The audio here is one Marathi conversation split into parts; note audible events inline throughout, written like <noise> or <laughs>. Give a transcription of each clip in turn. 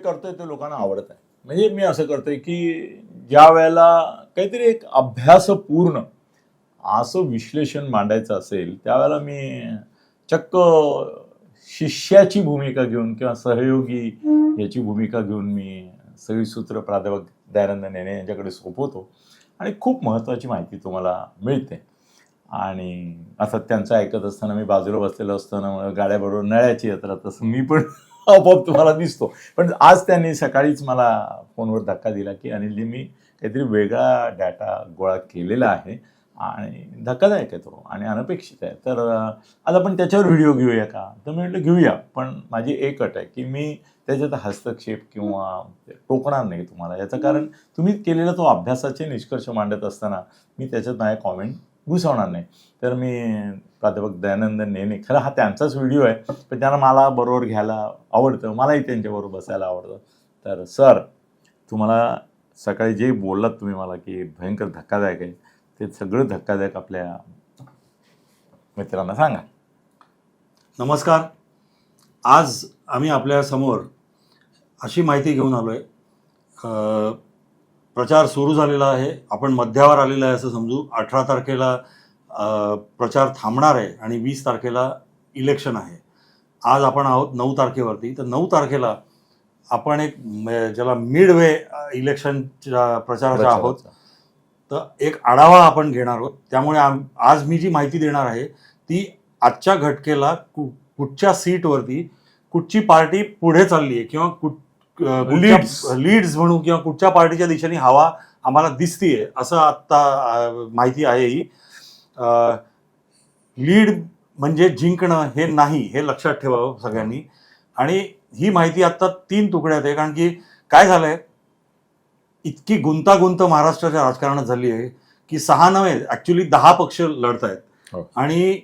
करतोय ते लोकांना आवडत आहे. म्हणजे मी असं करतोय की ज्या वेळेला काहीतरी एक अभ्यासपूर्ण असं विश्लेषण मांडायचं असेल त्यावेळेला मी चक्क शिष्याची भूमिका घेऊन किंवा सहयोगी याची भूमिका घेऊन मी सगळी सूत्र प्राध्यापक दयानंद नेने यांच्याकडे सोपवतो. आणि खूप महत्त्वाची माहिती तुम्हाला मिळते. आणि असं त्यांचं ऐकत असताना मी बाजूला बसलेलो असताना गाड्याबरोबर नळ्याची यात्रा तसं मी पण <laughs> आपोआप तुम्हाला दिसतो. पण आज त्यांनी सकाळीच मला फोनवर धक्का दिला की अनिलजी मी काहीतरी वेगळा डाटा गोळा केलेला आहे आणि धक्कादायक आहे तो आणि अनपेक्षित आहे. तर आज आपण त्याच्यावर व्हिडिओ घेऊया का? तर मी म्हटलं घेऊया. पण माझी एक अट आहे की मी त्याच्यात हस्तक्षेप किंवा टोकणार नाही तुम्हाला. याचं कारण तुम्ही केलेला तो अभ्यासाचे निष्कर्ष मांडत असताना मी त्याच्यात माझ्या कॉमेंट घुसवणार नाही. तर मी प्राध्यापक दयानंद नेने खरं हा त्यांचाच व्हिडिओ आहे पण त्यांना मला बरोबर घ्यायला आवडतं. मलाही त्यांच्याबरोबर बसायला आवडतं. तर सर तुम्हाला सकाळी जे बोललात तुम्ही मला की भयंकर धक्कादायक आहे ते सगळं धक्कादायक आपल्या मित्रांना सांगा. नमस्कार. आज आम्ही आपल्यासमोर अशी माहिती घेऊन आलो आहे प्रचार सुरू झालेला आहे. आपण मध्यावर आलेला आहे असं समजू. अठरा तारखेला प्रचार थांबणार आहे आणि वीस तारखेला इलेक्शन आहे. आज आपण आहोत नऊ तारखेवरती. तर नऊ तारखेला आपण एक ज्याला मिड वे इलेक्शनच्या प्रचाराचा. आहोत. तर एक आढावा आपण घेणार आहोत. त्यामुळे आज मी जी माहिती देणार आहे ती आजच्या घटकेला कु कुठच्या सीटवरती कुठची पार्टी पुढे चालली आहे किंवा कुठ Leads. लीड्स म्हणू किंवा कुठच्या पार्टीच्या दिशेने हवा आम्हाला दिसतीये असं आत्ता माहिती आहे ही लीड म्हणजे जिंकणं हे नाही हे लक्षात ठेवावं सगळ्यांनी आणि ही माहिती आत्ता तीन तुकड्यात आहे कारण की काय झालंय इतकी गुंतागुंत महाराष्ट्राच्या राजकारणात झाली आहे की सहा नव्हे ऍक्च्युली दहा पक्ष लढत आहेत हो. आणि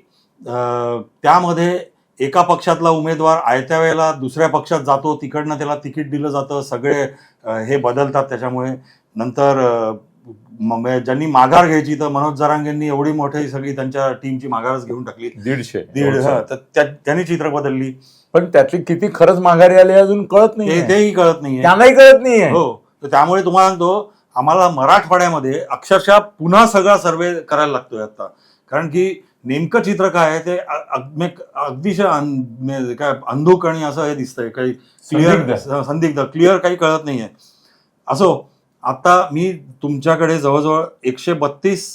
त्यामध्ये एका पक्षातला उमेदवार आयत्या वेळेला दुसऱ्या पक्षात जातो तिकडनं त्याला तिकीट दिलं जातं सगळे हे बदलतात त्याच्यामुळे. नंतर ज्यांनी माघार घ्यायची तर मनोज जरांगेंनी एवढी मोठी सगळी त्यांच्या टीमची माघारच घेऊन टाकली. दीडशे. दीड हा, तर त्या- त्यांनी चित्र बदलली. पण त्यातली किती खरंच माघारी आली अजून कळत नाही तेही कळत नाहीये. त्यांनाही कळत नाहीये. हो तर त्यामुळे तुम्हाला सांगतो आम्हाला मराठवाड्यामध्ये अक्षरशः पुन्हा सगळा सर्वे करायला लागतोय आता. कारण की नेमकं चित्र काय आहे ते अ- अग- अगदीशय अन- म्हणजे काय अंधुक आणि असं हे दिसतंय काही क्लिअर संदिग्ध. क्लिअर काही कळत नाहीये. असो आता मी तुमच्याकडे जवळजवळ एकशे बत्तीस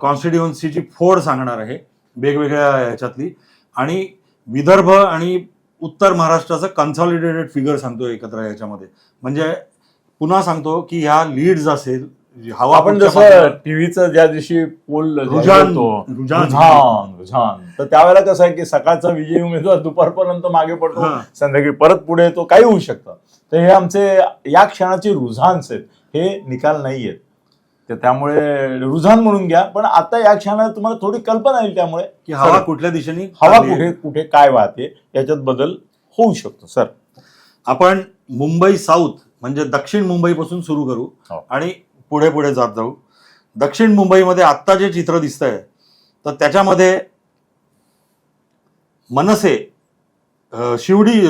कॉन्स्टिट्युएन्सीची फोड सांगणार आहे वेगवेगळ्या ह्याच्यातली आणि विदर्भ आणि उत्तर महाराष्ट्राचं कन्सॉलिडेटेड फिगर सांगतो एकत्र याच्यामध्ये. म्हणजे पुन्हा सांगतो की ह्या लीड्स असेल हवा आपण जसं टीव्हीचं ज्या दिवशी पोल रुझान- रुझान. तर त्यावेळेला कसं आहे की सकाळचा विजयी उमेदवार दुपारपर्यंत मागे पडतो. संध्याकाळी परत पुढे येतो काही होऊ शकतं तर हे आमचे या क्षणाचे रुझान्स आहेत हे निकाल नाही आहेत तर त्यामुळे रुझान म्हणून घ्या पण आता या क्षणाला तुम्हाला थोडी कल्पना येईल त्यामुळे की हवा कुठल्या दिशेने हवा. कुठे कुठे काय वाहते याच्यात बदल होऊ शकतो सर आपण मुंबई साऊथ म्हणजे दक्षिण मुंबईपासून सुरू करू हो. आणि पुढे पुढे जात जाऊ. दक्षिण मुंबईमध्ये आत्ता जे चित्र दिसतंय तर त्याच्यामध्ये मनसे शिवडी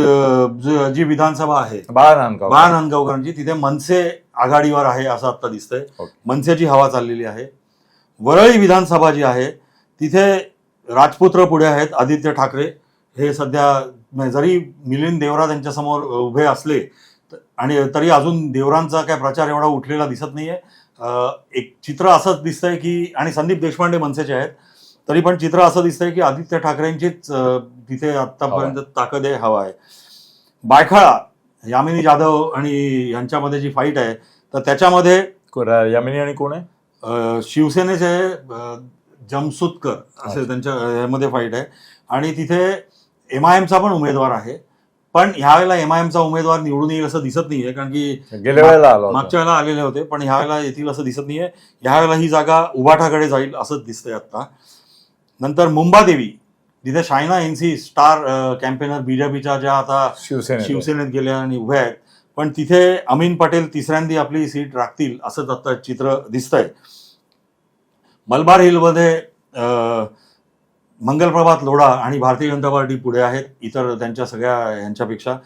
ज- विधानसभा आहे बाळा नांदगाव बाळा नांदगावकरांची तिथे मनसे आघाडीवर आहे असं आता दिसतंय. मनसेची हवा चाललेली आहे. वरळी विधानसभा जी आहे तिथे राजपुत्र पुढे आहेत आदित्य ठाकरे. हे सध्या जरी मिलिंद देवरा त्यांच्यासमोर उभे असले आणि तरी अजून देवरांचा काय प्रचार एवढा उठलेला दिसत नाहीये. एक चित्र असंच दिसतंय की आणि संदीप देशपांडे मनसेचे आहेत तरी पण चित्र असं दिसतंय की आदित्य ठाकरेंचीच तिथे आतापर्यंत ताकद आहे हवा आहे. बायखाळा यामिनी जाधव आणि यांच्यामध्ये जी फाईट आहे तर त्याच्यामध्ये यामिनी आणि कोण आहे? शिवसेनेचे जमसुतकर असे त्यांच्या ह्यामध्ये फाईट आहे. आणि तिथे एम आय एमचा पण उमेदवार आहे. पण ह्यावेळेला एम आय एमचा उमेदवार निवडून येईल असं दिसत नाहीये कारण की गेल्या वेळेला आलो होतो. मागच्या वेळेला आलेले होते पण ह्यावेळेला येतील असं दिसत नाहीये. ह्यावेळेला ही जागा उभाठाकडे जाईल असंच दिसतंय आता. नंतर मुंबादेवी जिथे शायना एनसी स्टार कॅम्पेनर बीजेपीच्या ज्या आता शिवसेने शिवसेनेत गेल्या आणि उभ्या आहेत पण तिथे अमीन पटेल तिसऱ्यांदी आपली सीट राखतील असंच आता चित्र दिसतंय. मलबार हिलमध्ये अं, मंगलप्रभात लोढा आणि भारतीय जनता पार्टी पुढे आहेत इतर त्यांच्या सगळ्या यांच्यापेक्षा.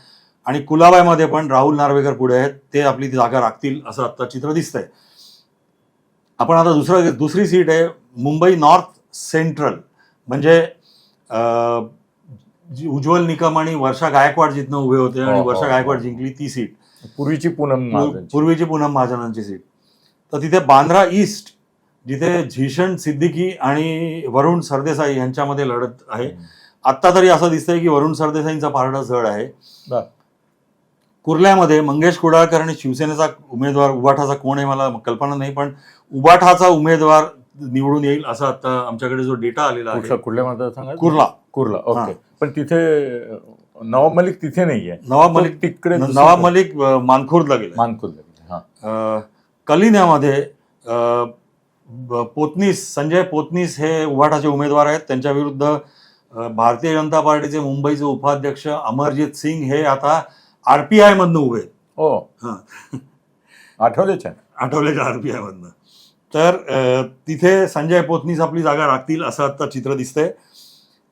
आणि कुलाबाईमध्ये पण राहुल नार्वेकर पुढे आहेत ते आपली जागा राखतील असं आता चित्र दिसतंय. आपण आता दुसरं दुसरी सीट आहे मुंबई नॉर्थ सेंट्रल. म्हणजे उज्ज्वल निकम आणि वर्षा गायकवाड जिथनं उभे होते आणि हो, हो, वर्षा हो. गायकवाड जिंकली ती सीट. पूर्वीची पूनम. पूर्वीची पूनम महाजनांची सीट. तर तिथे बांद्रा ईस्ट जिथे झीषण सिद्दीकी आणि वरुण सरदेसाई यांच्यामध्ये लढत आहे. आत्ता तरी असं दिसतंय की वरुण सरदेसाईंचा पारडा जड आहे. कुर्ल्यामध्ये मंगेश कुडाळकर आणि शिवसेनेचा उमेदवार उबाठाचा कोण आहे मला कल्पना नाही पण उबाठाचा उमेदवार निवडून येईल असा आता आमच्याकडे जो डेटा आलेला आहे. मतदारसंघात कुर्ला. कुर्ला. ओके. पण तिथे नवाब मलिक तिथे नाहीये. नवाब मलिक तिकडे नवाब मलिक मानखुर्दला गेला मानकुर्ला हा. अ, कलिन्यामध्ये पोतनीस संजय पोतनीस हे उभाटाचे उमेदवार आहेत. त्यांच्या विरुद्ध भारतीय जनता पार्टीचे मुंबईचे उपाध्यक्ष अमरजित सिंग हे आता आरपीआय मधनं उभे. हो. आठवले छान आठवल्याच्या आरपीआय मधनं. तर तिथे संजय पोतनीस आपली जागा राखतील असं आता चित्र दिसतंय.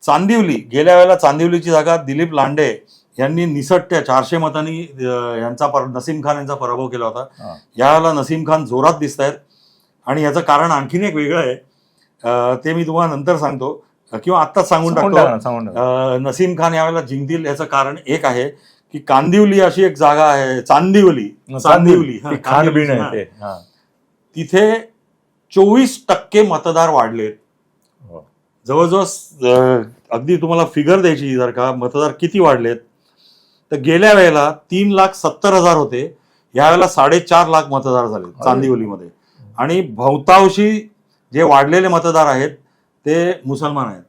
चांदिवली गेल्या वेळेला चांदिवलीची जागा दिलीप लांडे यांनी निसटत्या चारशे मतांनी यांचा पर नसीम खान यांचा पराभव केला होता. यावेळेला नसीम खान जोरात दिसत आहेत आणि याचं कारण आणखीन एक वेगळं आहे. ते मी तुम्हाला नंतर सांगतो. किंवा आत्ताच सांगून टाकतो. नसीम खान यावेळेला जिंकतील याचं कारण एक आहे की कांदिवली अशी एक जागा आहे चांदिवली. चांदिवली. हा. तिथे चोवीस टक्के मतदार वाढलेत. हो. जवळजवळ अगदी तुम्हाला फिगर द्यायची जर का मतदार किती वाढलेत. तर गेल्या वेळेला तीन लाख सत्तर हजार होते. यावेळेला साडेचार लाख मतदार झाले चांदिवलीमध्ये. आणि बहुतांशी जे वाढलेले मतदार आहेत ते मुसलमान आहेत.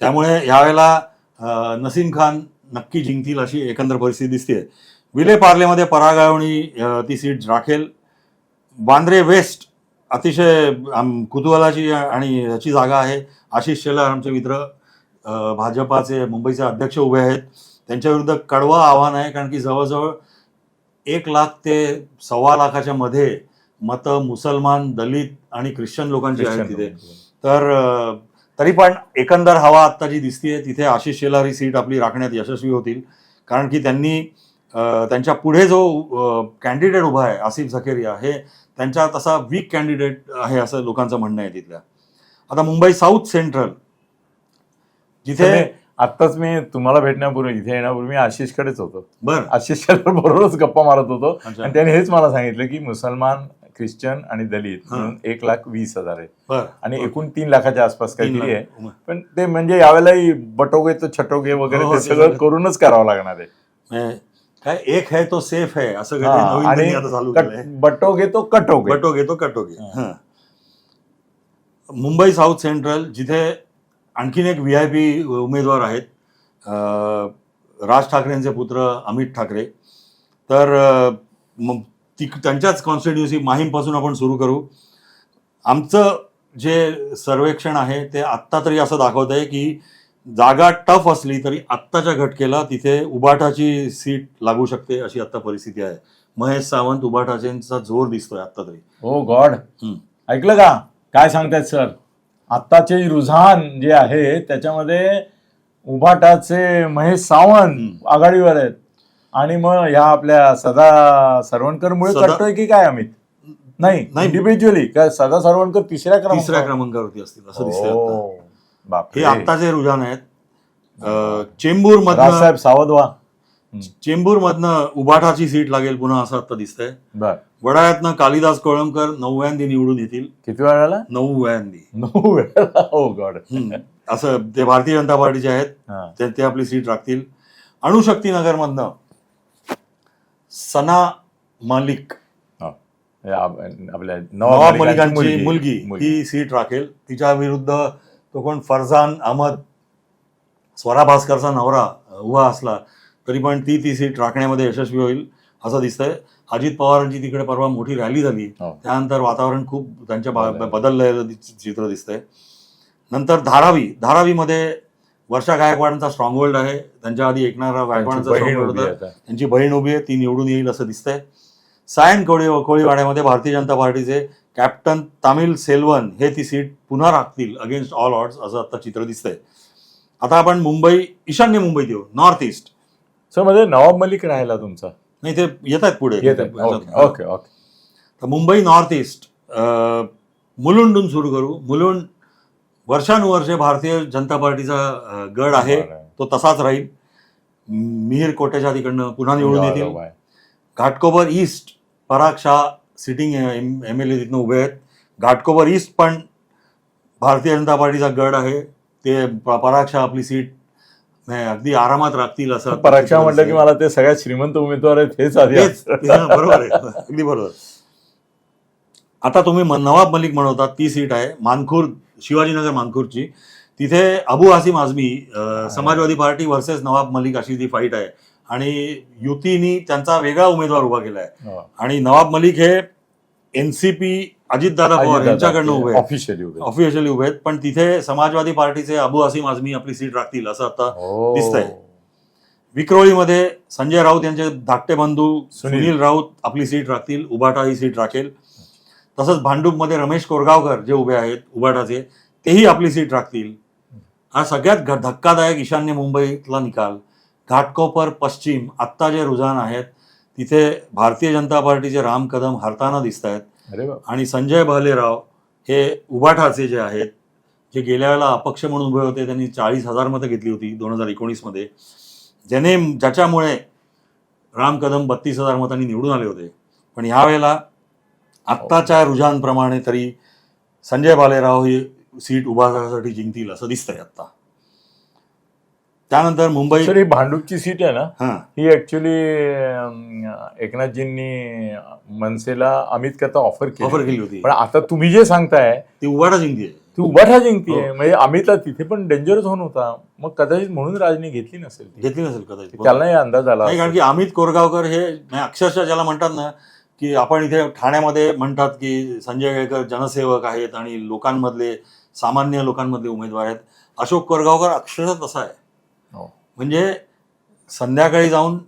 त्यामुळे यावेळेला नसीम खान नक्की जिंकतील अशी एकंदर परिस्थिती दिसते विले पार्लेमध्ये परागावणी ती सीट राखेल. बांद्रे वेस्ट अतिशय कुतूहलाची आणि ह्याची जागा आहे. आशिष शेलार आमचे मित्र भाजपाचे मुंबईचे अध्यक्ष उभे आहेत. त्यांच्याविरुद्ध कडवा आव्हान आहे कारण की जवळजवळ एक लाख ते सव्वा लाखाच्या मध्ये मतं मुसलमान दलित आणि ख्रिश्चन लोकांची आहेत तिथे. तर तरी पण एकंदर हवा आत्ता जी दिसतीये तिथे आशिष शेलार ही सीट आपली राखण्यात यशस्वी होतील. कारण की त्यांनी त्यांच्या पुढे जो कॅन्डिडेट उभा आहे आसिफ झकेरिया हे त्यांच्या तसा वीक कॅन्डिडेट आहे असं लोकांचं म्हणणं आहे तिथल्या. आता मुंबई साऊथ सेंट्रल जिथे आत्ताच मी तुम्हाला भेटण्यापूर्वी इथे येण्यापूर्वी मी आशिषकडेच होतो. बर. आशिष बरोबरच गप्पा मारत होतो. आणि त्याने हेच मला सांगितलं की मुसलमान ख्रिश्चन आणि दलित हा. म्हणून एक लाख वीस हजार आहे आणि एकूण तीन लाखाच्या आसपास काहीतरी आहे. पण ते म्हणजे यावेळेलाही बटोगे तो छटोगे वगैरे हो, ते ते सगळं. करूनच करावं लागणार आहे. म्हणजे काय एक है तो सेफ है असं हा, आणि बटोगे तो कटोगे. कटोगे तो कटोगे. हा. हा. मुंबई साऊथ सेंट्रल जिथे आणखीन एक व्ही आय पी उमेदवार आहेत राज ठाकरेंचे पुत्र अमित ठाकरे. तर मग ती त्यांच्याच कॉन्स्टिट्युन्सी माहीमपासून आपण सुरू करू. आमचं जे सर्वेक्षण आहे ते आत्ता तरी असं दाखवत आहे की जागा टफ असली तरी आत्ताच्या घटकेला तिथे उबाटाची सीट लागू शकते अशी आत्ता परिस्थिती आहे. महेश सावंत उबाटाचेंचा जोर दिसतोय आत्ता तरी. हो गॉड. ऐकलं का? काय सांगतायत सर? आत्ताचे रुझान जे आहे त्याच्यामध्ये उभाटाचे महेश सावंत. आघाडीवर आहेत. आणि मग ह्या आपल्या सदा सरवणकरमुळे सदा- कटतोय की काय अमित नाही नाही. इंडिव्हिज्युअली काय सदा सरवणकर तिसऱ्या क्रमांकावर? तिसऱ्या क्रमांकावरती असतील असं दिसतंय आता. हो. बापरे. हे आत्ताचे रुझान आहेत चेंबूर मधनं राजसाहेब सावध व्हा चेंबूर मधनं उबाटाची सीट लागेल पुन्हा असं आता दिसतंय बर वडाळ्यातनं कालिदास कोळंबकर नव्यान्दी निवडून येतील किती वेळ झाला नव्यान्दी नऊ वेळा हो <laughs> गॉड हम्म. असं ते भारतीय जनता पार्टीचे आहेत हा. ते ते आपली सीट राखतील अणुशक्ती नगरमधनं सना मालिक. आपल्या नवाब मलिकांची मुलगी ही सीट राखेल. तिच्या विरुद्ध तो कोण? फरजान अहमद स्वरा भास्करचा नवरा उभा असला तरी पण ती ती सीट राखण्यामध्ये यशस्वी होईल असं दिसतंय. अजित पवारांची तिकडे परवा मोठी रॅली झाली. हो. त्यानंतर वातावरण खूप त्यांच्या. बदललेलं चित्र दिसतंय. नंतर धारावी धारावीमध्ये वर्षा गायकवाडांचा स्ट्रॉंग होल्ड आहे. त्यांच्या आधी एकनारा गायकवाडांचा स्ट्रॉंग होल्ड आहे आता. त्यांची बहीण उभी आहे. ती निवडून येईल असं दिसतंय. सायन कोळी कोळीवाड्यामध्ये भारतीय जनता पार्टीचे कॅप्टन तामिल सेल्वन हे ती सीट पुन्हा राखतील अगेन्स्ट ऑल ऑड्स असं आता चित्र दिसतंय. आता आपण मुंबई ईशान्य मुंबईत येऊ. नॉर्थ ईस्ट सरमध्ये नवाब मलिक राहिला तुमचा. नाही ते येत आहेत पुढे. ओके ओके तर मुंबई नॉर्थ ईस्ट मुलुंडून सुरू करू. मुलुंड वर्षानुवर्षे भारतीय जनता पार्टीचा गड आहे. तो तसाच राहील. मिहीर कोट्याच्या तिकडनं पुन्हा निवडून येतील. Ghatkopar east Parag Shah sitting M L A तिथनं उभे आहेत. घाटकोपर ईस्ट पण भारतीय जनता पार्टीचा गड आहे. ते पराग शाह आपली सीट नाही, अगदी आरामात राखतील असं <laughs> परीक्षा म्हटलं की. मला ते सगळ्यात श्रीमंत उमेदवार आहेत हेच आधी बरोबर आहे. <laughs> अगदी बरोबर. आता तुम्ही नवाब मलिक म्हणवतात ती सीट आहे. मानखूर शिवाजीनगर मानखूरची तिथे अबू हासिम आझमी समाजवादी पार्टी वर्सेस नवाब मलिक अशी ती फाईट आहे आणि युतीनी त्यांचा वेगळा उमेदवार उभा केला आहे हो. आणि नवाब मलिक हे एनसीपी अजितदादा पवार यांच्याकडनं उभे ऑफिशियली उभे आहेत. ऑफिशियली उभे आहेत पण तिथे समाजवादी पार्टीचे अबू हासिम आझमी आपली सीट राखतील असं आता हो. दिसतंय. विक्रोळीमध्ये संजय राऊत यांचे धाकटे बंधू सुनील. राऊत आपली सीट राखतील उबाटा ही सीट राखेल तसंच भांडूपमध्ये रमेश कोरगावकर जे उभे आहेत उबाटाचे तेही आपली सीट राखतील. हा सगळ्यात घ- धक्कादायक ईशान्य मुंबईतला निकाल. घाटकोपर पश्चिम आत्ता जे रुझान आहेत तिथे भारतीय जनता पार्टीचे राम कदम हरताना दिसत आहेत. आणि संजय भालेराव हे उबाठाचे जे आहेत जे गेल्या वेळेला अपक्ष म्हणून उभे होते त्यांनी चाळीस हजार मतं घेतली होती दोन हजार एकोणीसमध्ये. ज्याने ज्याच्यामुळे राम कदम बत्तीस हजार मतांनी निवडून आले होते. पण ह्यावेळेला आत्ताच्या रुझानप्रमाणे तरी संजय भालेराव ही सीट उभारण्यासाठी जिंकतील असं दिसतंय आत्ता. त्यानंतर मुंबई सर ही भांडूपची सीट आहे ना? हां. ऍक्च्युली एकनाथजींनी मनसेला अमित करता ऑफर केली. ऑफर केली होती. पण आता तुम्ही जे सांगताय ती उबाटा जिंकली ती उभाठा जिंकतीये हो. म्हणजे अमितला तिथे पण डेंजर झोन होता. मग कदाचित म्हणून राजनी घेतली नसेल. घेतली नसेल कदाचित. त्यालाही अंदाज आला कारण की अमित कोरगावकर हे अक्षरशः ज्याला म्हणतात ना की आपण इथे ठाण्यामध्ये म्हणतात की संजय केळकर जनसेवक आहेत आणि लोकांमधले सामान्य लोकांमधले उमेदवार आहेत. अशोक कोरगावकर अक्षरशः तसा आहे. हो. म्हणजे संध्याकाळी जाऊन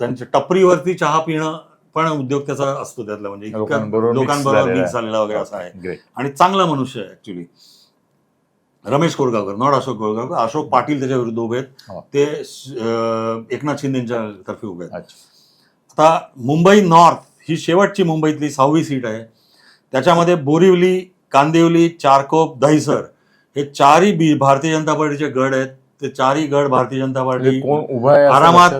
त्यांच्या टपरीवरती चहा पिणं पण उद्योग त्याचा असतो त्यातला. म्हणजे लोकांबरोबर मिक्स. झालेला वगैरे असा आहे. आणि चांगला मनुष्य आहे ऍक्च्युली रमेश कोरगावकर नॉट अशोक कोरगावकर. अशोक पाटील त्याच्या विरुद्ध उभे आहेत. हो. ते एकनाथ शिंदेच्या तर्फे उभे आहेत. आता मुंबई नॉर्थ ही शेवटची मुंबईतली सहावी सीट आहे. त्याच्यामध्ये बोरिवली कांदिवली चारकोप दहिसर हे चारही बी भारतीय जनता पार्टीचे गड आहेत. ते चारही गड भारतीय जनता पार्टी कोण उभा आरामात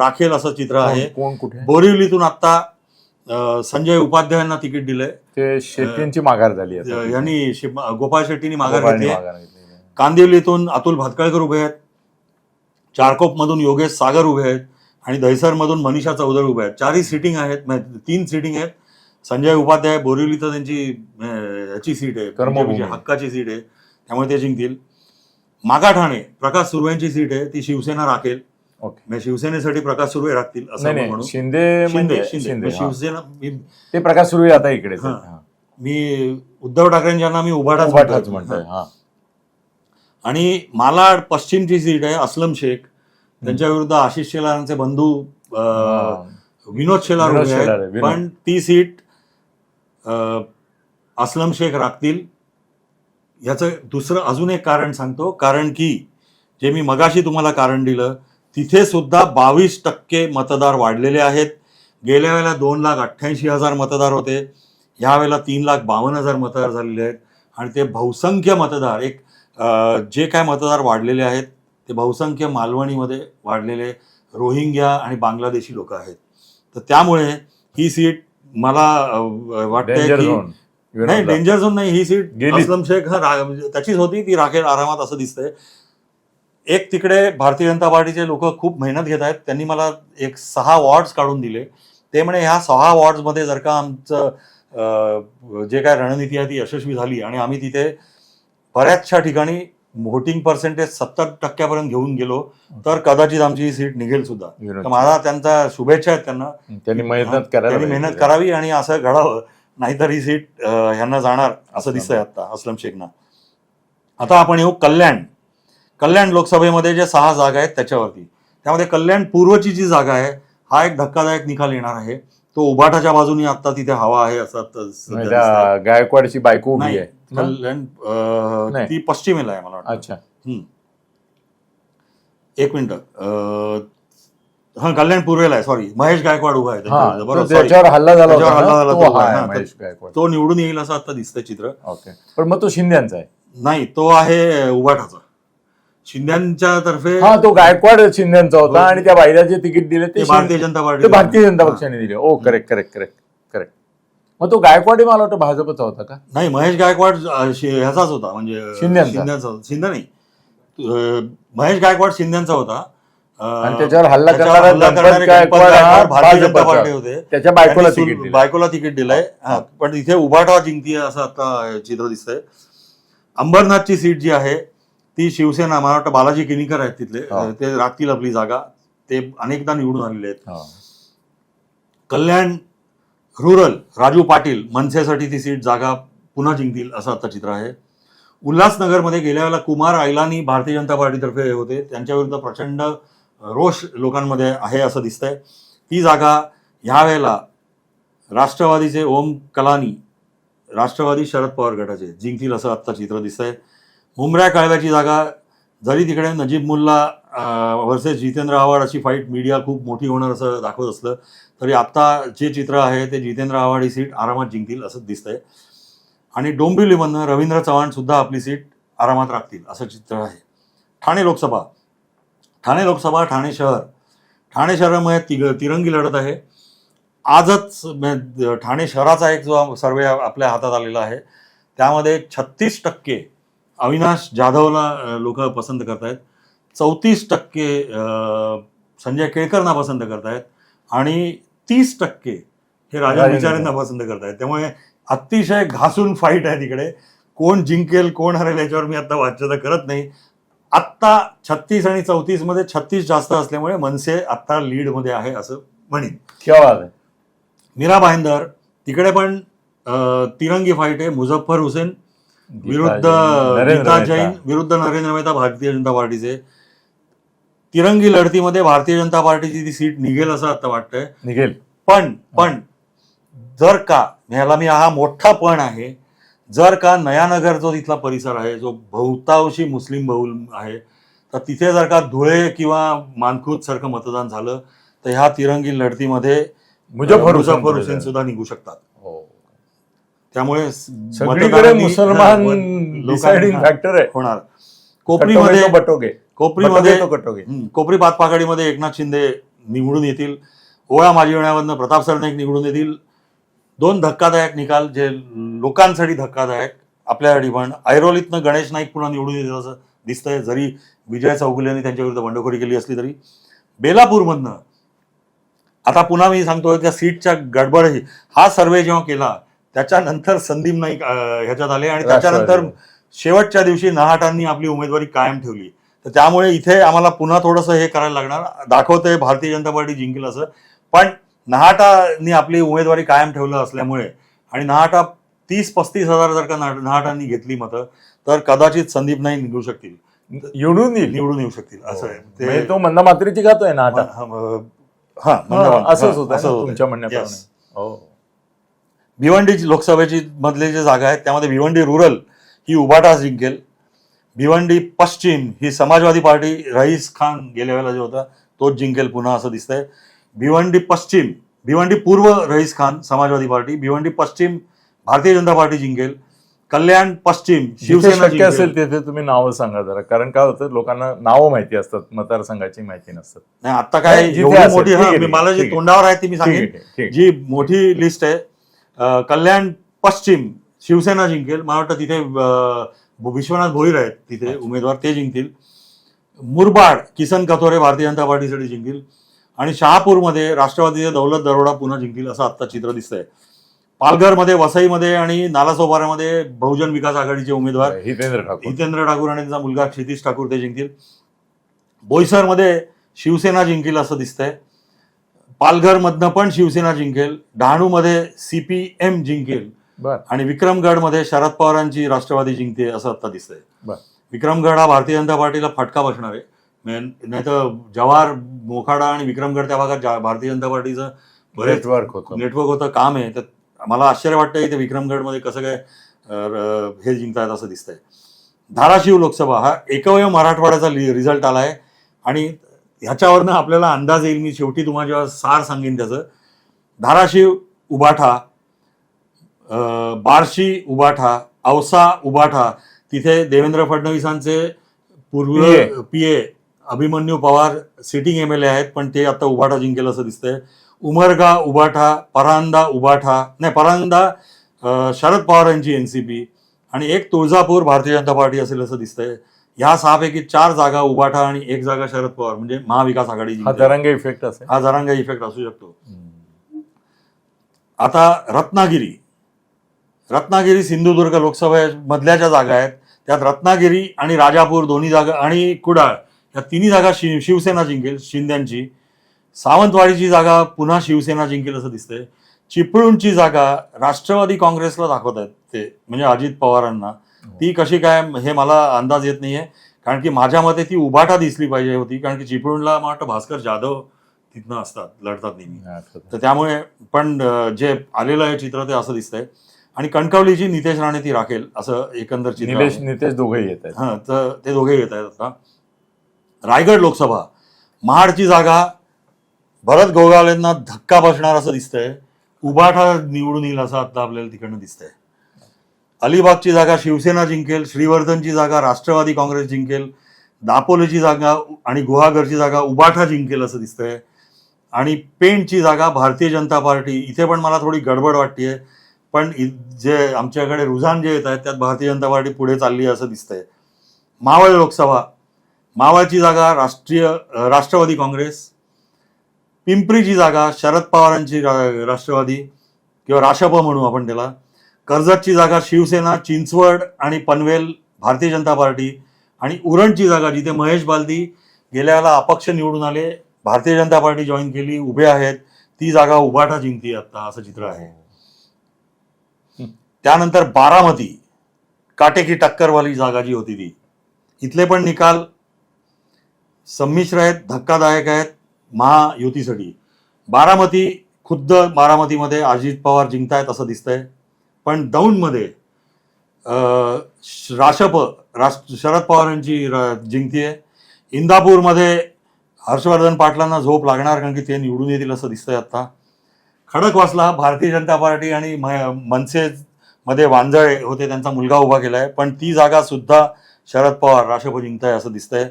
राखेल असं चित्र आहे. कोण- कुठे? बोरिवलीतून आता संजय उपाध्यायांना तिकीट दिलंय. ते शेट्टींची माघार झाली यांनी गोपाळ शेट्टींनी माघार घेतली माघार घेतली. कांदिवलीतून अतुल भातकळकर उभे आहेत. चारकोपमधून योगेश सागर उभे आहेत. आणि दहिसरमधून मनीषा चौधरी उभे आहेत. चारही सिटिंग आहेत. म्हणजे तीन सिटिंग आहेत. संजय उपाध्याय बोरिवली तर त्यांची अं, याची सीट आहे. ची हक्काची सीट आहे. त्यामुळे ते जिंकतील. मागाठाणे प्रकाश सुर्वेंची सीट आहे. ती शिवसेना राखेल. ओके. म्हणजे शिवसेनेसाठी प्रकाश सुर्वे राखतील असं नाही आपण नाही. म्हणू. शिंदे शिंदे म्हणजे शिंदे. मग. शिवसेना मी ते प्रकाश सुरू आता इकडे. मी उद्धव ठाकरेंच्यांना मी उभाटाच म्हणतोय. आणि मालाड पश्चिमची सीट आहे. असलम शेख. त्यांच्या विरुद्ध आशिष शेलारांचे बंधू. विनोद शेलार उभे आहेत. पण ती सीट असलम शेख राखतील. याचं दुसरं अजून एक कारण सांगतो. कारण की जे मी मगाशी तुम्हाला कारण दिलं तिथे सुद्धा बावीस टक्के मतदार वाढलेले आहेत. गेल्या वेळेला दोन लाख अठ्ठ्याऐंशी हजार मतदार होते. ह्या वेळेला तीन लाख बावन्न हजार मतदार झालेले आहेत. आणि ते बहुसंख्य मतदार एक जे काय मतदार वाढलेले आहेत ते बहुसंख्य मालवणीमध्ये वाढलेले रोहिंग्या आणि बांगलादेशी लोक आहेत तर त्यामुळे ही सीट मला डेंजर की नाही. डेंजर झोन नाही ही सीट. असलम शेख हा म्हणजे त्याचीच होती ती राखेल आरामात असं दिसतंय एक तिकडे भारतीय जनता पार्टीचे लोक खूप मेहनत घेत आहेत त्यांनी मला एक सहा वॉर्ड्स काढून दिले ते म्हणे ह्या सहा वॉर्ड्समध्ये जर का आमचं जे काय रणनीती आहे ती यशस्वी झाली आणि आम्ही तिथे बऱ्याचशा ठिकाणी व्होटिंग पर्सेंटेज सत्तर टक्क्यापर्यंत घेऊन गेलो तर कदाचित आमची ही सीट निघेल सुद्धा. तर मला त्यांचा शुभेच्छा आहेत त्यांना. त्यांनी मेहनत करायला त्यांनी मेहनत. करावी आणि असं घडावं नाहीतर ही सीट ह्यांना जाणार असं दिसतंय आता असलम शेखना. आता आपण येऊ कल्याण. कल्याण लोकसभेमध्ये जे सहा जागा आहेत त्याच्यावरती. त्यामध्ये कल्याण पूर्वची जी जागा आहे हा एक धक्कादायक निकाल येणार आहे. तो उभाटाच्या बाजूने आता तिथे हवा आहे असं गायकवाडची बायको उभी आहे? कल्याण अं, नाही. ती पश्चिमेला आहे मला वाटतं अच्छा हम्म. एक मिनिट हा कल्याण पूर्वेला आहे सॉरी महेश गायकवाड उभा आहे हा. बरोबर, sorry. त्याच्यावर हल्ला झाला त्याच्यावर होता हल्ला ना? झाला तो तो हा, आहे, तर- महेश गायकवाड तो निवडून येईल असं आता दिसतंय चित्र ओके पण मग तो शिंद्यांचा आहे नाही तो आहे उभाटाचा शिंद्यांच्या तर्फे हा तो गायकवाड शिंद्यांचा होता आणि त्या बायला जे तिकीट दिले ते ते भारतीय जनता पार्टी ते भारतीय जनता पक्षाने दिले. ओ करेक्ट करेक्ट करेक्ट करेक्ट मग तो गायकवाड मला वाटतं भाजपचा होता का? नाही महेश गायकवाड अं, शि- ह्याचाच होता म्हणजे शिंद्यांचा. शिंद्यांचा होता. शिंदे नाही. अं, महेश गायकवाड शिंद्यांचा होता. अं, आणि त्याच्यावर हल्ला त्याच्यावर करणारा हल्ला गणपत करणारे गायकवाड गणपत हा गायकवाड भारतीय जनता भाजपचा. पार्टी होते. त्याच्या बायकोला त्यांनी तिकीट सुल- दिलं. बायकोला तिकीट दिलंय. हा, पण इथे उभाटा जिंकतीये असं आता चित्र दिसतंय. अंबरनाथची सीट जी आहे ती शिवसेना मला वाटतं बालाजी किनीकर आहेत तिथले. ते राखतील आपली जागा. ते अनेकदा निवडून आलेले आहेत. कल्याण रुरल राजू पाटील मनसेसाठी ती सीट जागा पुन्हा जिंकतील असं आता चित्र आहे. उल्हासनगरमध्ये गेल्या वेळेला कुमार आयलानी भारतीय जनता पार्टीतर्फे होते. त्यांच्या विरुद्ध प्रचंड रोष लोकांमध्ये आहे असं दिसतंय. ती जागा ह्या वेळेला राष्ट्रवादीचे ओम कलानी राष्ट्रवादी शरद पवार गटाचे जिंकतील असं आत्ता चित्र दिसतंय. मुंबऱ्या काळव्याची जागा जरी तिकडे नजीब मुल्ला वर्सेस जितेंद्र आव्हाड अशी फाईट मीडिया खूप मोठी होणार असं दाखवत असलं तरी आत्ता जे चित्र आहे ते जितेंद्र आव्हाड ही सीट आरामात जिंकतील असं दिसतंय. आणि डोंबिवलीमधनं रवींद्र चव्हाणसुद्धा आपली सीट आरामात राखतील असं चित्र आहे. ठाणे लोकसभा. ठाणे लोकसभा ठाणे शहर. ठाणे शहरामध्ये तिग तिरंगी लढत आहे. आजच म- ठाणे शहराचा एक जो सर्वे आपल्या हातात आलेला आहे त्यामध्ये छत्तीस टक्के अविनाश जाधवला लोक पसंत करतायत. चौतीस टक्के संजय केळकरना पसंत करतायत. आणि तीस टक्के हे राजा विचारेंना पसंत करतायत. त्यामुळे अतिशय घासून फाईट आहे तिकडे. कोण जिंकेल कोण हरेल याच्यावर मी आता वाच्यता करत नाही. आत्ता छत्तीस आणि चौतीसमध्ये छत्तीस जास्त असल्यामुळे मनसे आत्ता लीडमध्ये आहे असं म्हणेन. मीरा भाईंदर तिकडे पण तिरंगी फाईट आहे. मुझफ्फर हुसेन विरुद्ध नरेंद्र गीता. जैन विरुद्ध नरेंद्र मेहता भारतीय जनता पार्टीचे तिरंगी लढतीमध्ये भारतीय जनता पार्टीची ती सीट निघेल असं आता वाटतंय निघेल पण पण जर का ह्याला मी हा मोठा पण आहे जर का नयानगर जो तिथला परिसर आहे जो बहुतांशी मुस्लिम बहुल आहे तर तिथे जर का धुळे किंवा मानखुत सारखं मतदान झालं तर ह्या तिरंगी लढतीमध्ये मुजफ्फर हुसेन. सुद्धा निघू शकतात. त्यामुळे सगळीकडे मुसलमान डिसाइडिंग फॅक्टर आहे. होणार. कोपरीमध्ये बटोगे. कोपरीमध्ये कटोगे. कोपरी पातपाकाडीमध्ये एकनाथ शिंदे निवडून येतील. ओळा माजीवण्यामधनं प्रताप सरनाईक निवडून येतील. दोन धक्कादायक निकाल जे लोकांसाठी धक्कादायक आपल्यासाठी पण ऐरोलीतनं गणेश नाईक पुन्हा निवडून येतील असं दिसतंय. जरी विजय चौगुले यांनी त्यांच्या विरुद्ध बंडखोरी केली असली तरी. बेलापूरमधनं आता पुन्हा मी सांगतोय त्या सीटच्या गडबडही. हा सर्वे जेव्हा केला त्याच्यानंतर संदीप नाईक ह्याच्यात आले आणि त्याच्यानंतर. शेवटच्या दिवशी नहाटांनी आपली उमेदवारी कायम ठेवली. तर त्यामुळे इथे आम्हाला पुन्हा थोडंसं हे करायला लागणार. दाखवतंय भारतीय जनता पार्टी जिंकेल असं. पण नहाटांनी आपली उमेदवारी कायम ठेवलं असल्यामुळे आणि नहाटा तीस पस्तीस हजार जर का नहाटांनी घेतली मतं तर कदाचित संदीप नाईक निघू शकतील. निवडून येईल. निवडून येऊ शकतील असं आहे. म्हणजे तो मंदा मात्रेची खातोय ना आता हा, हा, हा. असंच हा, होतं. असं. तुमच्या म्हणण्याप्रमाणे. हो. भिवंडी लोकसभेची मधले जे जागा आहेत त्यामध्ये भिवंडी रुरल ही उबाटा जिंकेल. भिवंडी पश्चिम ही समाजवादी पार्टी रईस खान गेल्या वेळेला जो होता तोच जिंकेल पुन्हा असं दिसतंय. भिवंडी पश्चिम भिवंडी पूर्व रईस खान समाजवादी पार्टी भिवंडी पश्चिम भारतीय जनता पार्टी जिंकेल. कल्याण पश्चिम शिवसेना असेल तिथे तुम्ही नावं सांगा जरा कारण काय होतं लोकांना नावं माहिती असतात मतदारसंघाची माहिती नसतात. नाही आता काय मोठी मला जी. तोंडावर आहे ती मी सांगेन. जी मोठी लिस्ट आहे कल्याण पश्चिम शिवसेना जिंकेल. मला वाटतं तिथे विश्वनाथ भोईर आहेत तिथे. उमेदवार ते जिंकतील. मुरबाड किसन कथोरे भारतीय जनता पार्टीसाठी जिंकतील आणि शहापूरमध्ये राष्ट्रवादीचे दौलत दरोडा पुन्हा जिंकतील असं आत्ता चित्र दिसतंय. पालघरमध्ये वसईमध्ये आणि नालासोपाऱ्यामध्ये बहुजन विकास आघाडीचे उमेदवार हितेंद्र ठाकूर. हितेंद्र ठाकूर आणि त्यांचा मुलगा क्षितिश ठाकूर ते जिंकतील. बोईसरमध्ये शिवसेना जिंकेल असं दिसतंय. पालघरमधनं पण शिवसेना जिंकेल डहाणूमध्ये सीपीएम जिंकेल आणि विक्रमगडमध्ये शरद पवारांची राष्ट्रवादी जिंकते असं आता दिसतंय. विक्रमगड हा भारतीय जनता पार्टीला फटका बसणार आहे. नाही तर जवाहर मोखाडा आणि विक्रमगड त्या भागात भारतीय जनता पार्टीचं बरेच नेटवर्क होतं. नेटवर्क होतं काम आहे. तर मला आश्चर्य वाटतं इथे विक्रमगडमध्ये कसं काय हे जिंकतायत असं दिसतंय. धाराशिव लोकसभा हा एकमेव मराठवाड्याचा रिझल्ट आला आहे आणि ह्याच्यावरनं आपल्याला अंदाज येईल. मी शेवटी तुम्हाला जेव्हा सार सांगेन त्याचं. धाराशिव उबाठा अं, बार्शी उबाठा औसा उबाठा तिथे देवेंद्र फडणवीसांचे पूर्व. P A. Abhimanyu Pawar sitting M L A आहेत पण ते आता उबाठा जिंकेल असं दिसतंय. उमरगा उबाठा परांदा उबाठा नाही परांदा शरद पवार यांची एनसीपी आणि एक तुळजापूर भारतीय जनता पार्टी असेल असं दिसतंय. ह्या सहापैकी चार जागा उबाठा आणि एक जागा शरद पवार म्हणजे महाविकास आघाडी हा इफेक्ट असेल. हा जरांगा इफेक्ट असू शकतो. आता रत्नागिरी. रत्नागिरी सिंधुदुर्ग लोकसभा मधल्या ज्या जागा आहेत. त्यात रत्नागिरी आणि राजापूर दोन्ही जागा आणि कुडाळ या तिन्ही जागा शिवसेना जिंकेल शिंद्यांची. सावंतवाडीची जागा पुन्हा शिवसेना जिंकेल असं दिसतंय. चिपळूणची जागा राष्ट्रवादी काँग्रेसला दाखवत आहेत ते म्हणजे अजित पवारांना. ती कशी काय हे मला अंदाज येत नाहीये. कारण की माझ्या मते ती उभाटा दिसली पाहिजे होती. कारण की चिपळूणला मला वाटतं भास्कर जाधव तिथनं असतात लढतात नेहमी. तर त्यामुळे पण जे आलेलं आहे चित्र ते असं दिसतंय. आणि कणकवलीची नितेश राणे ती राखेल असं एकंदर निलेश आहे. नितेश दोघे येत आहेत. हा तर ते दोघे येत आहेत आता. रायगड लोकसभा महाडची जागा भरत गोगावलेंना धक्का बसणार असं दिसतंय. उबाठा निवडून येईल असं आता आपल्याला तिकडनं दिसतंय. अलिबागची जागा शिवसेना जिंकेल श्रीवर्धनची जागा राष्ट्रवादी काँग्रेस जिंकेल दापोलीची जागा आणि गुहागरची जागा उबाठा जिंकेल असं दिसतंय. आणि पेणची जागा भारतीय जनता पार्टी इथे पण मला थोडी गडबड वाटतेय पण जे आमच्याकडे रुझान जे येत आहेत त्यात भारतीय जनता पार्टी पुढे चालली आहे असं दिसतंय. मावळ लोकसभा मावळची जागा राष्ट्रीय राष्ट्रवादी काँग्रेस पिंपरीची जागा शरद पवारांची राष्ट्रवादी किंवा राशप म्हणू आपण त्याला कर्जतची जागा शिवसेना चिंचवड आणि पनवेल भारतीय जनता पार्टी आणि उरणची जागा जिथे महेश बालदी गेल्याला अपक्ष निवडून आले भारतीय जनता पार्टी जॉईन केली उभे आहेत ती जागा उभाटा जिंकती आता असं चित्र आहे. त्यानंतर बारामती काटेकी टक्करवाली जागा जी होती ती. इथले पण निकाल संमिश्र आहेत धक्कादायक आहेत महायुतीसाठी. बारामती खुद्द बारामतीमध्ये अजित पवार जिंकतायत असं दिसतंय. पण दौंडमध्ये श- राशप राष्ट्र शरद पवारांची र- जिंकतीये. इंदापूरमध्ये हर्षवर्धन पाटलांना झोप लागणार कारण की ते निवडून येतील असं दिसतंय आता खडकवासला भारतीय जनता पार्टी आणि मनसे मध्ये वांजळे होते त्यांचा मुलगा उभा केलाय. पण ती जागा सुद्धा शरद पवार राष्ट्रप जिंकताय असं दिसतंय.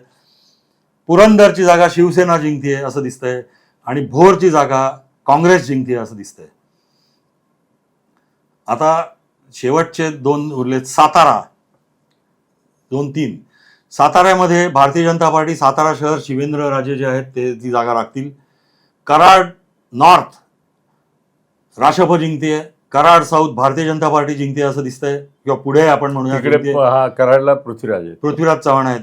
पुरंदरची जागा शिवसेना जिंकते असं दिसतंय. आणि भोरची जागा काँग्रेस जिंकते असं दिसतंय. आता शेवटचे दोन उरलेत सातारा. दोन तीन. साताऱ्यामध्ये भारतीय जनता पार्टी सातारा शहर शिवेंद्र राजे जे आहेत ते ती जागा राखतील. कराड नॉर्थ राशप जिंकते कराड साऊथ भारतीय जनता पार्टी जिंकते असं दिसतंय. किंवा पुढे आपण म्हणूया हा कराडला पृथ्वीराज पृथ्वीराज चव्हाण आहेत.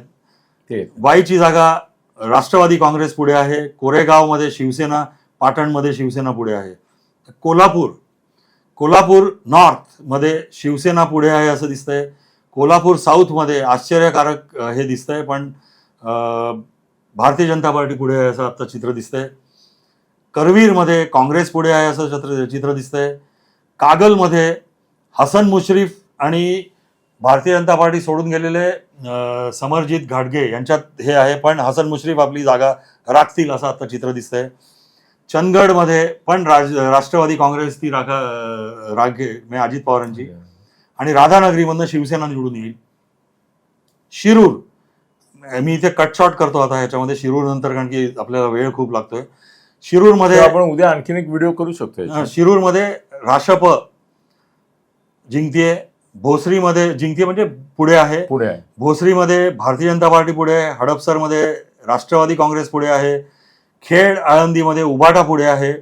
ते. वाईची जागा राष्ट्रवादी काँग्रेस पुढे आहे. कोरेगावमध्ये शिवसेना पाटणमध्ये शिवसेना पुढे आहे. कोल्हापूर कोल्हापूर नॉर्थमध्ये शिवसेना पुढे आहे असं दिसतंय. कोल्हापूर साऊथमध्ये आश्चर्यकारक हे हे दिसतंय पण भारतीय जनता पार्टी पुढे आहे असं आता चित्र दिसतंय. करवीरमध्ये काँग्रेस पुढे आहे असं चित्र चित्र दिसतंय. कागलमध्ये हसन मुश्रीफ आणि भारतीय जनता पार्टी सोडून गेलेले समरजित घाटगे यांच्यात हे आहे पण हसन मुश्रीफ आपली जागा राखतील असं आता चित्र दिसतंय. चंदगडमध्ये पण राज राष्ट्रवादी काँग्रेस ती राखा राखे म्हणजे अजित पवारांची. आणि राधानगरीमधनं शिवसेना निवडून येईल. शिरूर. मी इथे कट शॉट करतो आता ह्याच्यामध्ये शिरूर नंतर कारण की आपल्याला वेळ खूप लागतोय. शिरूरमध्ये आपण उद्या आणखीन एक व्हिडिओ करू शकतो. शिरूरमध्ये राशप जिंकतीये. भोसरीमध्ये जिंकतीये म्हणजे पुढे आहे. पुढे आहे. भोसरीमध्ये भारतीय जनता पार्टी पुढे आहे. हडपसरमध्ये राष्ट्रवादी काँग्रेस पुढे आहे. खेड आळंदीमध्ये उबाटा पुढे आहे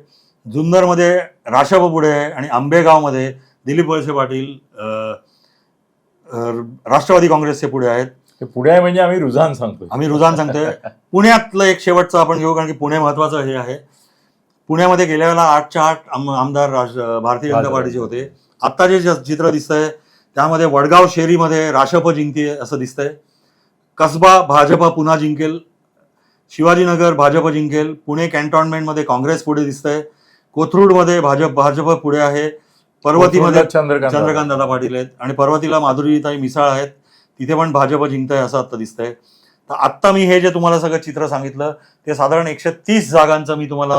जुन्नरमध्ये राशप पुढे आहे आणि आंबेगावमध्ये दिलीप वळसे पाटील राष्ट्रवादी काँग्रेसचे पुढे आहेत. ते पुढे आहे म्हणजे आम्ही रुझान सांगतो आम्ही रुझान सांगतोय. पुण्यातलं एक शेवटचं आपण घेऊ कारण की पुणे महत्वाचं हे आहे. पुण्यामध्ये गेल्या वेळेला आठच्या आठ आम- आमदार भारतीय जनता. पार्टीचे होते. आता जे ज- चित्र दिसतंय त्यामध्ये वडगाव शेरीमध्ये राशप जिंकते असं दिसतंय. कसबा भाजप पुन्हा जिंकेल. शिवाजीनगर भाजप जिंकेल. पुणे कॅन्टॉन्मेंटमध्ये काँग्रेस पुढे दिसतंय. कोथरूडमध्ये भाजप भाजप पुढे आहे. पर्वतीमध्ये चंद्रकांत दादा. पाटील आहेत. आणि पर्वतीला माधुरीताई मिसाळ आहेत. तिथे पण भाजप जिंकताय असं आता दिसतंय. तर आत्ता मी हे जे तुम्हाला सगळं चित्र सांगितलं ते साधारण एकशे तीस जागांचं मी तुम्हाला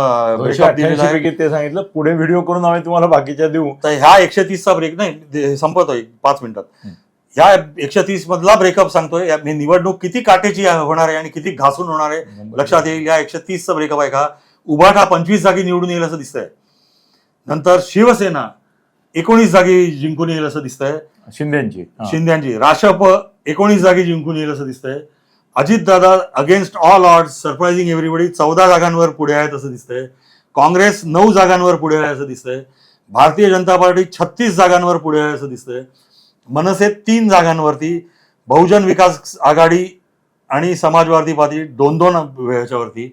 सांगितलं. पुढे व्हिडिओ करून आम्ही तुम्हाला बाकीच्या देऊ. तर ह्या एकशे तीसचा ब्रेक नाही संपतोय. पाच मिनिटात. ह्या एकशे तीस मधला ब्रेकअप सांगतोय. या- मी निवडणूक किती काटेची होणार आहे आणि किती घासून होणार आहे लक्षात येईल. या एकशे तीसचा ब्रेकअप आहे का? उभाटा पंचवीस जागी निवडून येईल असं दिसतंय. नंतर शिवसेना एकोणीस जागी जिंकून येईल असं दिसतंय. शिंदेची. हा. शिंद्यांची राशप एकोणीस जागी जिंकून येईल असं दिसतंय. Ajitdada against all odd surprising everybody चौदा जागांवर पुढे आहेत असं दिसतंय. काँग्रेस नऊ जागांवर पुढे आहे असं दिसतंय. भारतीय जनता पार्टी छत्तीस जागांवर पुढे आहे असं दिसतंय. मनसे तीन जागांवरती बहुजन विकास आघाडी आणि समाजवादी पार्टी दोन दोन ह्याच्यावरती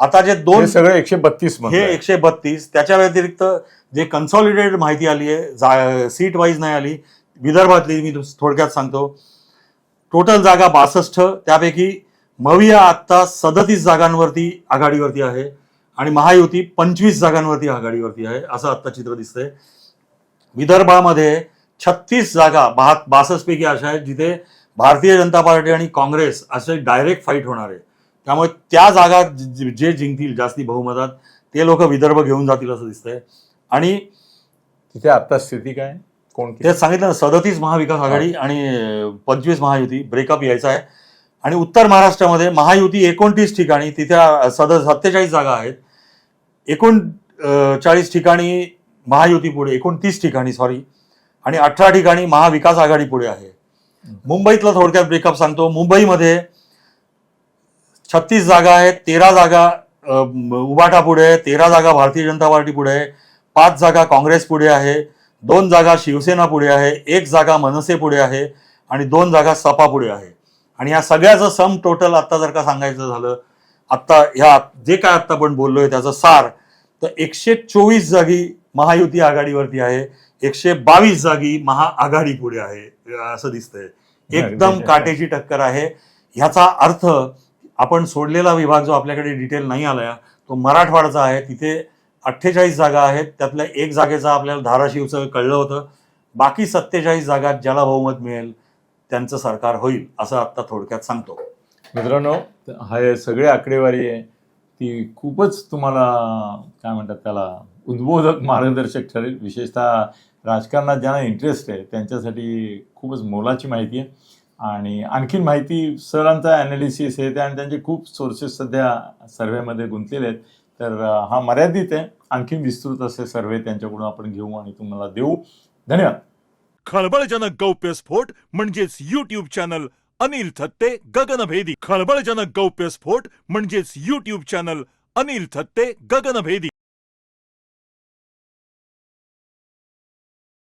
आता जे दोन सगळं एकशे बत्तीस हे एकशे बत्तीस. त्याच्या व्यतिरिक्त जे कन्सॉलिडेटेड माहिती आली आहे जा सीट वाईज नाही आली विदर्भातली मी थोडक्यात सांगतो. टोटल जागा बासष्ट त्यापैकी मविया आत्ता सदतीस जागांवरती आघाडीवरती आहे आणि महायुती पंचवीस जागांवरती आघाडीवरती आहे असं आत्ता चित्र दिसतंय. विदर्भामध्ये छत्तीस जागा बहा बासष्ट पैकी अशा आहेत जिथे भारतीय जनता पार्टी आणि काँग्रेस असे डायरेक्ट फाईट होणार आहे. त्यामुळे त्या जागा जे जिंकतील जास्ती बहुमतात ते लोक विदर्भ घेऊन जातील असं दिसतंय. आणि तिथे आता स्थिती काय? कोण? तेच सांगितलं ना सदतीस महाविकास आघाडी आणि पंचवीस महायुती ब्रेकअप यायचा आहे. आणि उत्तर महाराष्ट्रामध्ये महायुती एकोणतीस ठिकाणी तिथे सद सत्तेचाळीस जागा आहेत. एकूण चाळीस ठिकाणी महायुती पुढे एकोणतीस ठिकाणी सॉरी आणि अठरा ठिकाणी महाविकास आघाडी पुढे आहे. मुंबईतलं थोडक्यात ब्रेकअप सांगतो. मुंबईमध्ये छत्तीस जागा आहेत तेरा जागा उबाटा पुढे आहे तेरा जागा भारतीय जनता पार्टी पुढे आहे पाच जागा काँग्रेस पुढे आहे दोन जागा शिवसेना पुढे आहे एक जागा मनसे पुढे आहे आणि दोन जागा सपा पुढे आहे. आणि या सगळ्याचं सम टोटल आत्ता जर का सांगायचं झालं आत्ता ह्या जे काय आत्ता आपण बोललोय त्याचं सार तर एकशे चोवीस जागी महायुती आघाडीवरती आहे. एकशे बावीस जागी महाआघाडी पुढे आहे असं दिसतंय. एकदम काटेची टक्कर आहे. ह्याचा अर्थ आपण सोडलेला विभाग जो आपल्याकडे डिटेल नाही आलाय तो मराठवाडाचा आहे. तिथे अठ्ठेचाळीस जागा आहेत. त्यातल्या एक जागेचा आपल्याला धाराशिवचं कळलं होतं. बाकी सत्तेचाळीस जागा ज्याला बहुमत मिळेल त्यांचं सरकार होईल असं आता थोडक्यात सांगतो. मित्रांनो हा हे सगळे आकडेवारी आहे. ती खूपच तुम्हाला काय म्हणतात त्याला उद्बोधक मार्गदर्शक ठरेल. विशेषतः राजकारणात ज्यांना इंटरेस्ट आहे त्यांच्यासाठी खूपच मोलाची माहिती आहे. आणि आणखीन माहिती सरांचा ॲनालिसिस आहे ते आणि त्यांचे खूप सोर्सेस सध्या सर्व्हेमध्ये गुंतलेले आहेत. तर हा मर्यादित आहे. आणखीन विस्तृत असे सर्वे त्यांच्याकडून आपण घेऊ आणि तुम्हाला देऊ. धन्यवाद. खळबळजनक गौप्यस्फोट म्हणजेच युट्यूब चॅनल अनिल थत्ते गगनभेदी. खळबळजनक गौप्यस्फोट म्हणजेच युट्यूब चॅनल अनिल थत्ते गगनभेदी.